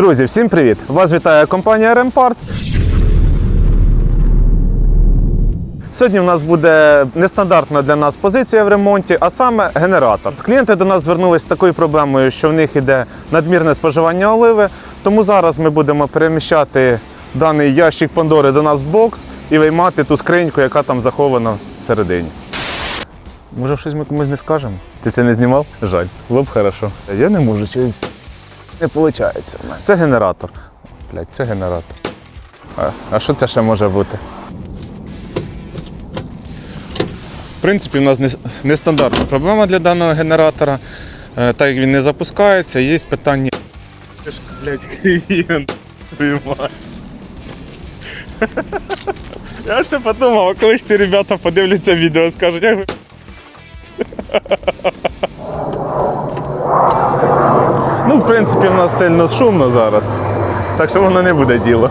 Друзі, всім привіт! Вас вітає компанія RM Parts. Сьогодні в нас буде нестандартна для нас позиція в ремонті, а саме генератор. Клієнти до нас звернулися з такою проблемою, що в них йде надмірне споживання оливи. Тому зараз ми будемо переміщати даний ящик Пандори до нас в бокс і виймати ту скриньку, яка там захована всередині. Може, щось ми комусь не скажемо? Ти це не знімав? Жаль. Було б хорошо. Я не можу щось. Не виходить. Це генератор. Блять, це генератор. А, а що це ще може бути? В принципі, у нас не- нестандартна проблема для даного генератора. Е, Так як він не запускається, є питання. Клієнт. Я це подумав, а коли ж ці ребята подивляться відео, скажуть, як ви. Ну, в принципі, в нас сильно шумно зараз, так що воно не буде діло.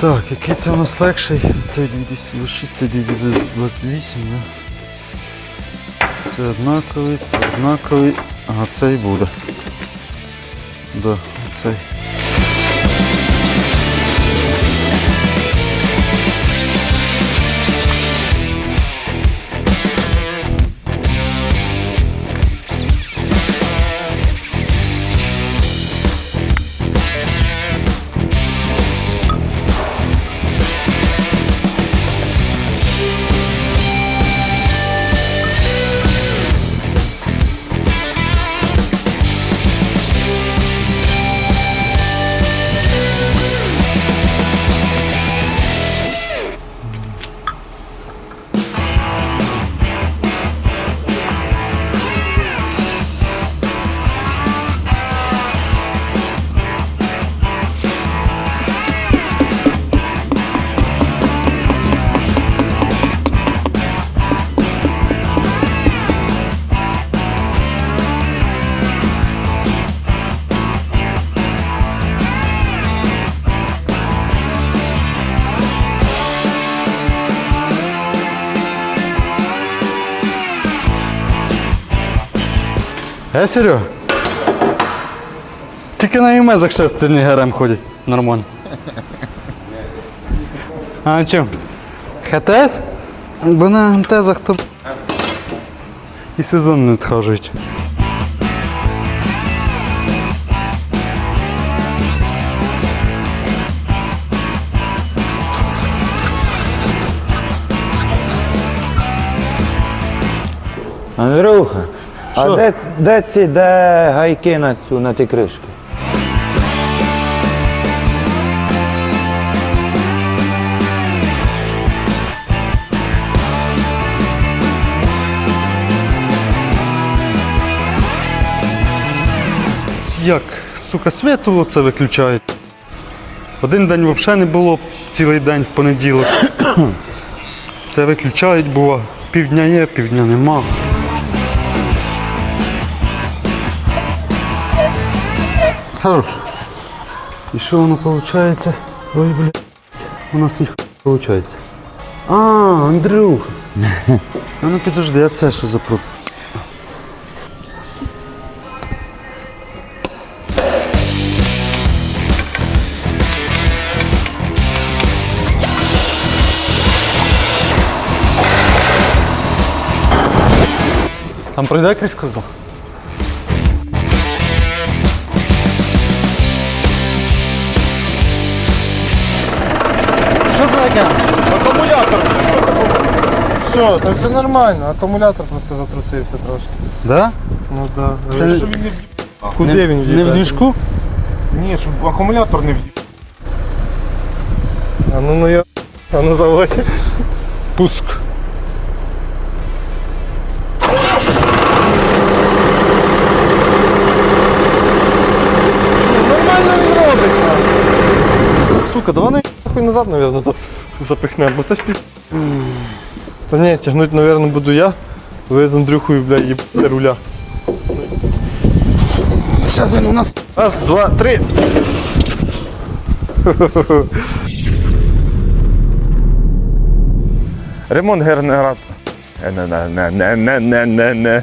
Так, який це у нас легший? Цей 226, цей 228, да? Це однаковий, це однаковий, а цей буде. Да, цей. Е, Серега? Тільки на імезах ще сильні ГРМ ходять. Нормально. А чим? ХТС? Бо на МТЗах то і сезон не відхожують. Андрюха? А де, де ці де гайки на цю на ті кришки? Як, сука, світу це виключають. Один день взагалі не було, цілий день в понеділок. Це виключають, бува. Півдня є, півдня нема. Хорош. І що воно виходить? Ой, бля. У нас ніхто не виходить. А, Андрюх, А ну підожди, а це що за про. Там пройде крізь козла? Що це таке? Акумулятор. Що, там все нормально, акумулятор просто затрусився трошки. Да? Ну да. Це- Куди він Не в в'їбе? двіжку? Ні, щоб акумулятор не в'їб. А ну ну я. А ну заводь. Пуск. Нормально він робить. нахуй. Сука, давай на нахуй назад, наверное, за- запихнемо, бо це ж піс. Та ні, тягнуть, наверное, буду я. Ви з Андрюхою, бля, їбте руля. Зараз він у нас. Раз, два, три. Ремонт генератора. Не-не-не-не-не-не-не.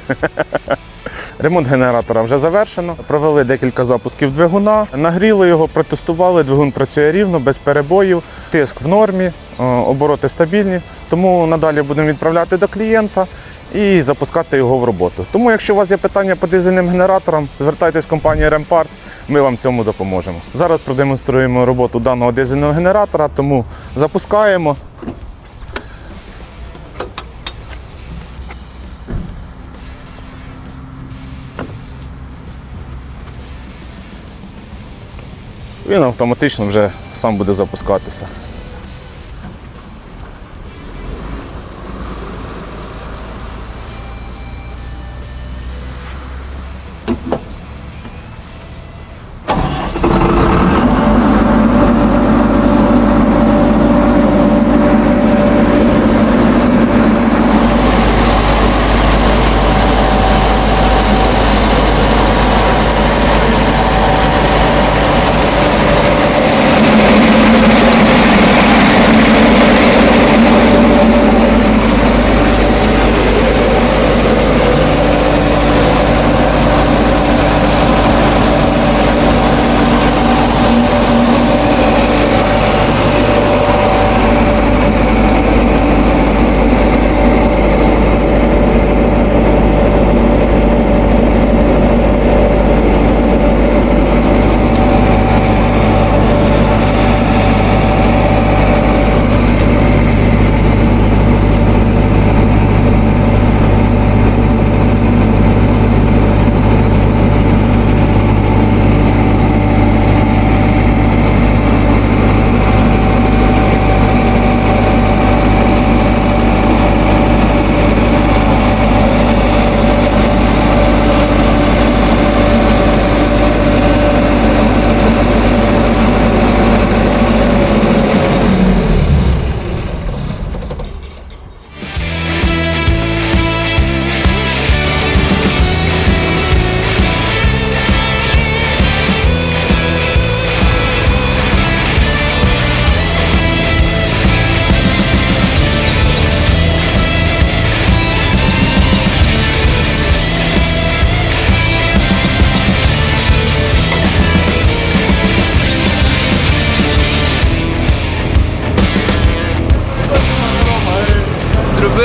Ремонт генератора вже завершено. Провели декілька запусків двигуна, нагріли його, протестували. Двигун працює рівно, без перебоїв, тиск в нормі, е, обороти стабільні. Тому надалі будемо відправляти до клієнта і запускати його в роботу. Тому, якщо у вас є питання по дизельним генераторам, звертайтесь в компанію Remparts, ми вам цьому допоможемо. Зараз продемонструємо роботу даного дизельного генератора, тому запускаємо. Він автоматично вже сам буде запускатися.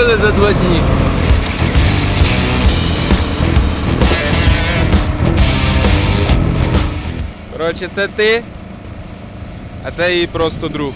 Зробили за два дні. Коротше, це ти, а це її просто друг.